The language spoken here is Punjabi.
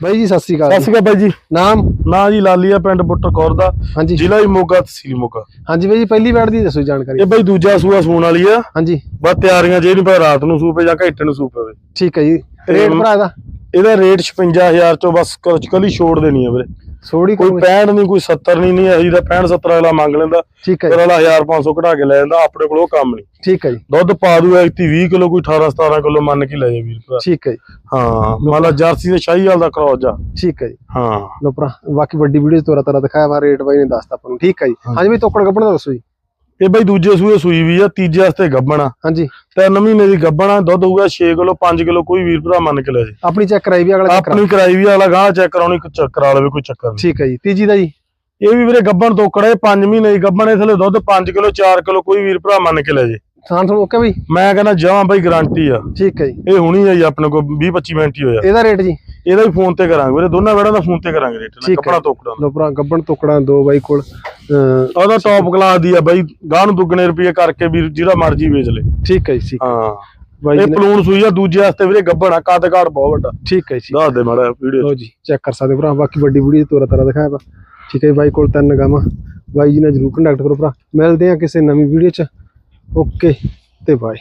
ਬਾਈ ਜੀ ਸਤਿ ਸ੍ਰੀ ਅਕਾਲ ਸਤਿ। ਸ਼੍ਰੀ ਅਕਾਲ ਬਾਈ ਜੀ। ਨਾਮ? ਨਾਂ ਜੀ ਲਾਲੀਆ ਪਿੰਡ ਬੁੱਟਰ ਕੌਰ ਦਾ। ਹਾਂਜੀ। ਜ਼ਿਲ੍ਹਾ ਹੀ ਮੋਗਾ ਤਹਿਸੀਲ ਮੋਗਾ। ਹਾਂਜੀ ਬਾਈ ਜੀ ਪਹਿਲੀ ਵਾਰ ਦੀ ਦੱਸੋ ਜਾਣਕਾਰੀ। ਇਹ ਬਾਈ ਦੂਜਾ ਸੂਆ ਸੂਣ ਵਾਲੀ ਆ। ਹਾਂਜੀ। ਬਸ ਤਿਆਰੀਆਂ ਜੇ ਨਹੀਂ ਪਾ ਰਾਤ ਨੂੰ ਸੂਪੇ ਜਾਂ ਘੰਟੇ ਨੂੰ ਸੂਪੇ ਵੇ ਠੀਕ ਹੈ ਜੀ। ਰੇਟ ਭਰਾ ਦਾ? ਇਹਦਾ ਰੇਟ 56000 ਚੋਂ ਬਸ ਕੁਝ ਕਲੀ ਛੋੜ ਦੇਣੀ ਆ ਵੀਰੇ। ਸੋੜੀ ਕੋਈ 65 ਨਹੀਂ ਕੋਈ 70 ਨਹੀਂ ਨਹੀਂ ਅਸੀਂ ਤਾਂ 65 70 ਅਗਲਾ ਮੰਗ ਲੈਂਦਾ। ਠੀਕ ਹੈ ਫਿਰ ਜੀ ਅਗਲਾ 1500 ਘਟਾ ਕੇ ਲੈ ਜਾਂਦਾ ਆਪਣੇ ਕੋਲ ਉਹ ਕੰਮ ਨਹੀਂ। ਠੀਕ ਹੈ ਜੀ। ਦੁੱਧ ਪਾ ਦੂ ਐਤੀ 20 ਕਿਲੋ ਕੋਈ 18 17 ਕਿਲੋ ਮੰਨ ਕੇ ਲੈ ਜਾ ਵੀਰ ਭਰਾ। ਠੀਕ ਹੈ ਜੀ। ਹਾਂ ਮੰਨ ਲਾ ਜਰਸੀ ਤੇ ਸ਼ਾਹੀਵਾਲ ਦਾ ਕਰੋਜ ਆ। ਠੀਕ ਹੈ ਜੀ। ਹਾਂ। ਲੋ ਭਰਾ ਬਾਕੀ ਵੱਡੀ ਵੀਡੀਓ ਤੋਰਾ ਤਾਰਾ ਦਿਖਾਇਆ ਵਾ ਰੇਟ ਬਾਈ ਨੇ ਦੱਸਤਾ ਆਪਾਂ ਨੂੰ। ਠੀਕ ਹੈ ਜੀ। ਹਾਂਜੀ ਬਾਈ ਤੋਕੜ ਕੱਪੜ ਦਾ ਦੱਸੋ ਜੀ। ਇਹ ਬਾਈ ਦੂਜੇ ਸੂਏ ਸੂਈ ਵੀ ਆ ਤੀਜੇ ਵਾਸਤੇ ਗੱਬਣ ਆ। ਹਾਂਜੀ। ਤਿੰਨ ਮਹੀਨੇ ਦੀ ਗੱਬਣ ਆ ਦੁੱਧ ਹੋਊਗਾ 6 ਕਿਲੋ 5 ਕਿਲੋ ਕੋਈ ਵੀਰ ਭਰਾ ਮੰਨ ਕੇ ਲੈ ਜੇ। ਆਪਣੀ ਚੈੱਕ ਕਰਾਈ ਵੀ ਅਗਲਾ ਆਪਣੀ ਕਰਾਈ ਵੀ ਅਗਲਾ ਗਾਹ ਚੈੱਕ ਕਰਾਉਣੀ ਚੱਕ ਕਰਾ ਲਵੇ ਕੋਈ ਚੱਕਰ ਨਹੀਂ। ਠੀਕ ਹੈ ਜੀ। ਤੀਜੀ ਦਾ ਜੀ? ਇਹ ਵੀ ਵੀਰੇ ਗੱਬਣ ਤੋਕੜਾ ਇਹ 5 ਮਹੀਨੇ ਦੀ ਗੱਬਣ ਇਹ ਥਲੇ ਦੁੱਧ 5 ਕਿਲੋ 4 ਕਿਲੋ ਕੋਈ ਵੀਰ ਭਰਾ ਮੰਨ ਕੇ ਲੈ ਜੇ। ਸਾਨ ਤੁਹਾਨੂੰ ਓਕੇ ਬਾਈ? ਮੈਂ ਕਹਿੰਦਾ ਜਮਾਂ ਬਾਈ ਗਾਰੰਟੀ ਆ। ਠੀਕ ਹੈ ਜੀ। ਇਹ ਹੁਣੀ ਆ ਜੀ ਆਪਣੇ ਕੋਲ 20 25 ਮਿੰਟ ਹੀ ਹੋਇਆ। ਇਹਦਾ ਰੇਟ ਜੀ? ਇਹਦਾ ਵੀ ਫੋਨ ਤੇ ਕਰਾਂਗੇ ਵੀਰੇ ਦੋਨਾਂ ਵੇੜਾਂ ਦਾ ਫੋਨ ਤੇ ਕਰਾਂਗੇ ਰੇਟ। ਕੱਪੜਾ ਤੋਕੜਾ ਲੋ ਭਰਾ ਗੱਬਣ ਤੋਕੜਾ ਦੋ ਬਾਈ ਕੋਲ। ਉਹਦਾ ਟੌਪ ਕਲਾਸ ਦੀ ਆ ਬਾਈ ਗਾਹ ਨੂੰ ਦੁੱਗਣੇ ਰੁਪਏ ਕਰਕੇ ਵੀਰ ਜਿਹੜਾ ਮਰਜ਼ੀ ਵੇਚ ਲੇ। ਠੀਕ ਹੈ ਜੀ ਹਾਂ। ਬਾਈ ਇਹ ਪਲੂਣ ਸੂਈ ਆ ਦੂਜੇ ਵਾਸਤੇ ਵੀਰੇ ਗੱਬਣ ਕੱਦ ਕਾੜ ਬਹੁਤ ਵੱਡਾ। ਠੀਕ ਹੈ ਜੀ। ਦੱਸ ਦੇ ਮਾੜਾ ਵੀਡੀਓ ਲੋ ਜੀ ਚੈੱਕ ਕਰ ਸਕਦੇ ਭਰਾ ਬਾਕੀ ਵੱਡੀ ਵੀਡੀਓ ਤੋਰਾ ਤਾਰਾ ਦਿਖਾਇਆ ਵਾ। ਠੀਕ ਹੈ ਬਾਈ ਕੋਲ ਤਿੰਨ ਗਾਵਾਂ। ਬਾਈ ਜੀ ਨਾਲ ਜਰੂਰ ਕੰਟੈਕਟ ਕਰੋ ਭਰਾ। ਮਿਲਦੇ ਆ ਕਿਸੇ ਨਵੀਂ ਵੀਡੀਓ ਚ। ਓਕੇ ਤੇ ਬਾਏ